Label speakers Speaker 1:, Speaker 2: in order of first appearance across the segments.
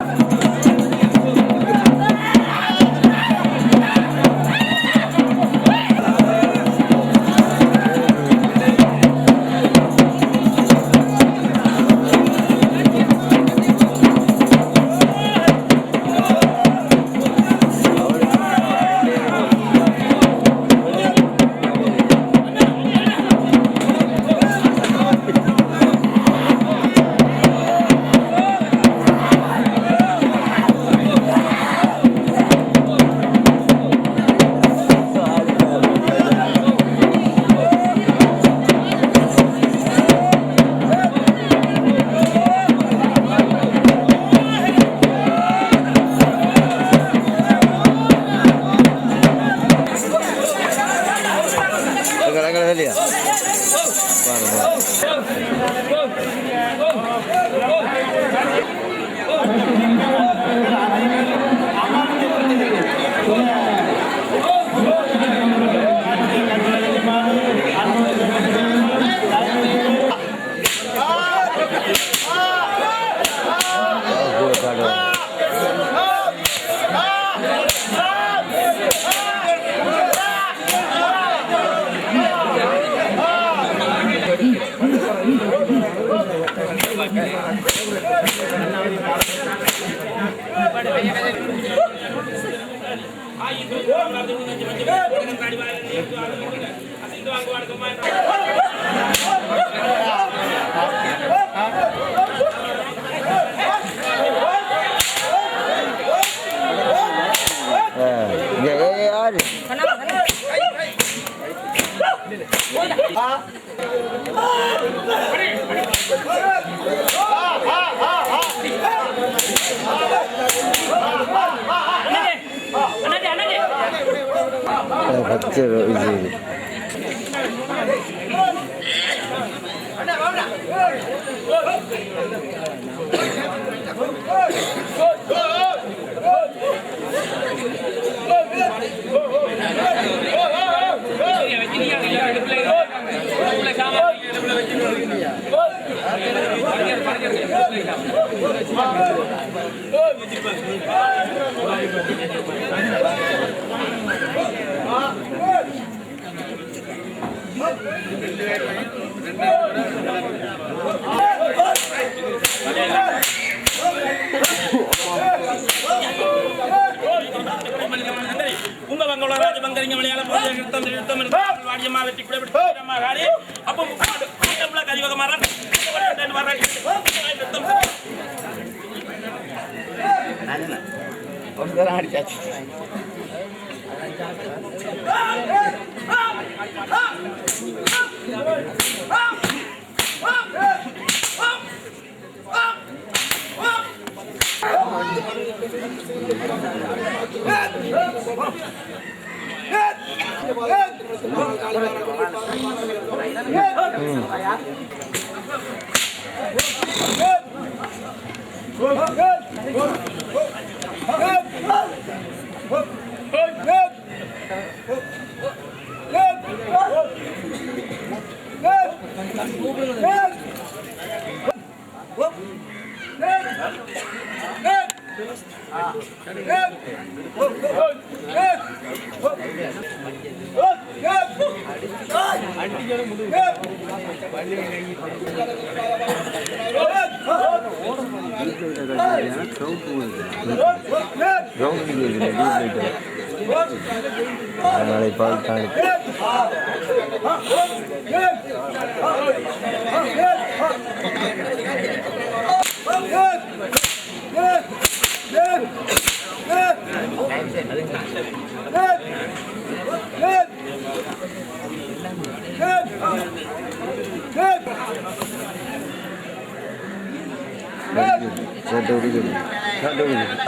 Speaker 1: you. Ah! இங்க ஏ யாரு
Speaker 2: ராஜபங்கரிங்க மலையாள போஜ நிறுத்தம் நிறுத்தம் நிறுத்தம் வாடியம்மா வெட்டி கூட விட்டு அம்மா காரி அப்போ மாறா நிறுத்தம்
Speaker 1: கிரவுண்ட் Good. நாளை பால் தாண்டி சட்டை
Speaker 3: Not doing it.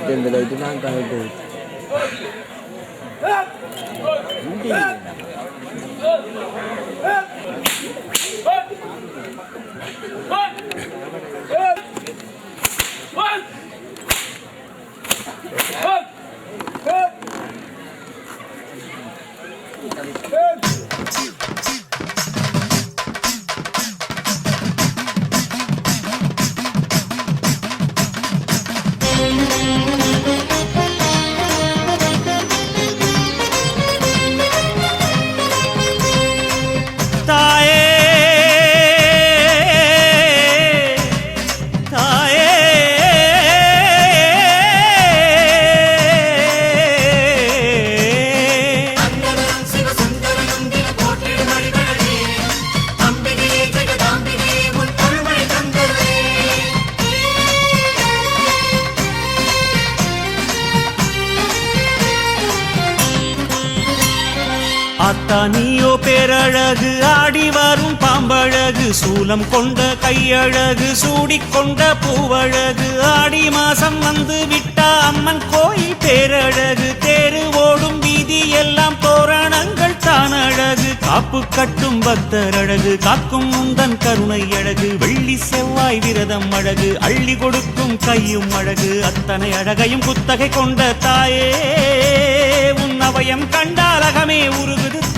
Speaker 3: September 1998. Hindi. பார்த்தா
Speaker 4: நீயோ பேரழகு ஆடி வரும் பாம்பழகு சூலம் கொண்ட கையழகு சூடிக்கொண்ட பூவழகு ஆடி மாசம் வந்து விட்டா அம்மன் கோயில் பேரழகு தேரு ஓடும் வீதி எல்லாம் தோரணங்கள் தான் அழகு. காப்பு கட்டும் பக்தர் அழகு காக்கும் முந்தன் கருணை அழகு வெள்ளி செவ்வாய் விரதம் அழகு அள்ளி கொடுக்கும் கையும் அழகு அத்தனை அழகையும் குத்தகை கொண்ட தாயே. உன் அவயம் கண்டாலகமே உருகுது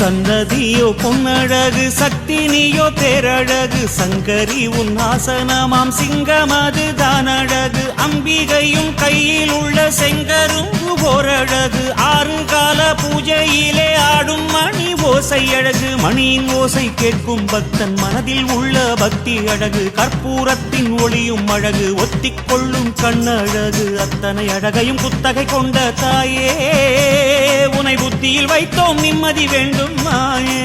Speaker 4: சன்னதியோ பொன்னழகு சக்தினியோ நீயோ பேரழகு சங்கரி உன் ஆசனமாம் சிங்கமது தானழகு அம்பிகையும் கையில் உள்ள செங்கரும் ஓரழகு ஆறு கால பூஜையிலே ஓசை அழகு மணியின் ஓசை கேட்கும் பக்தன் மனதில் உள்ள பக்தி அழகு கற்பூரத்தின் ஒளியும் அழகு ஒத்திக் கொள்ளும் கண்ணழகு அத்தனை அழகையும் குத்தகை கொண்ட தாயே உனை புத்தியில் வைத்தோம் நிம்மதி வேண்டும் மாயே.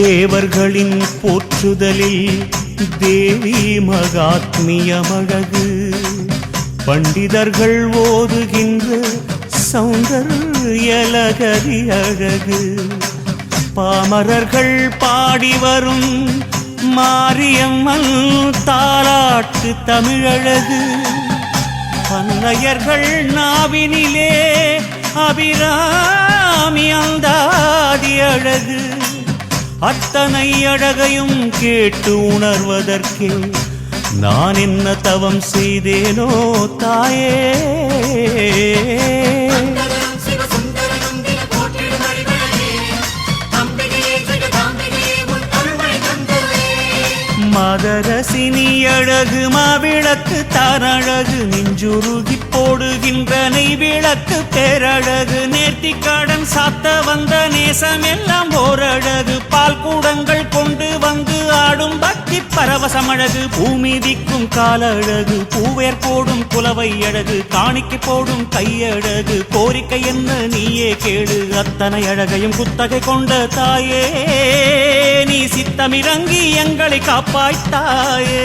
Speaker 4: தேவர்களின் போற்றுதலில் தேவி மகாத்மியமழகு. பண்டிதர்கள் ஓதுகின்ற சௌந்தர்யலகரி அழகு பாமரர்கள் பாடி வரும் மாரியம்மன் தாராட்டு தமிழழகு. பன்னையர்கள் நாவினிலே அபிராமி அந்தாதி அழகு அத்தனை அழகையும் கேட்டு உணர்வதற்கே நான் என்ன தவம் செய்தேனோ தாயே. அரசினி அழகு மாவிளக்கு தாரழகு நெஞ்சுருகி போடுகின்ற நெய் விளக்கு பேரழகு நேர்த்தி கடன் சாத்த வந்த நேசமெல்லாம் ஓரழகு பால் கூடங்கள் கொண்டு வந்து ஆடும் பக்தி பரவசமழகு பூமிதிக்கும் கால அழகு பூவேர் போடும் குலவை அழகு காணிக்கு போடும் கையழகு கோரிக்கை என்ன நீயே கேளு அத்தனை அழகையும் குத்தகை கொண்ட தாயே தமிழங்கி எங்களை காப்பாய்த்தாயே.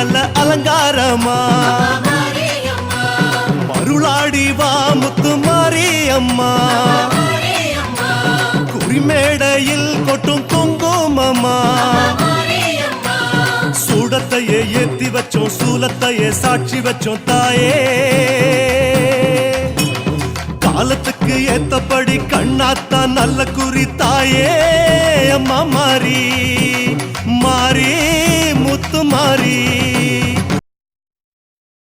Speaker 5: நல்ல அலங்காரமா? மருளாடி வா முத்து அம்மா
Speaker 3: மாரியம்மா.
Speaker 5: குறிமேடையில் கொட்டும் குங்குமம்மா சூடத்தையே ஏத்தி வச்சோம் சூலத்தையே சாட்சி வச்சோம் தாயே. காலத்துக்கு ஏத்தபடி கண்ணாத்தான் நல்ல குறி தாயே அம்மா மாறி. मारी मुत मारी।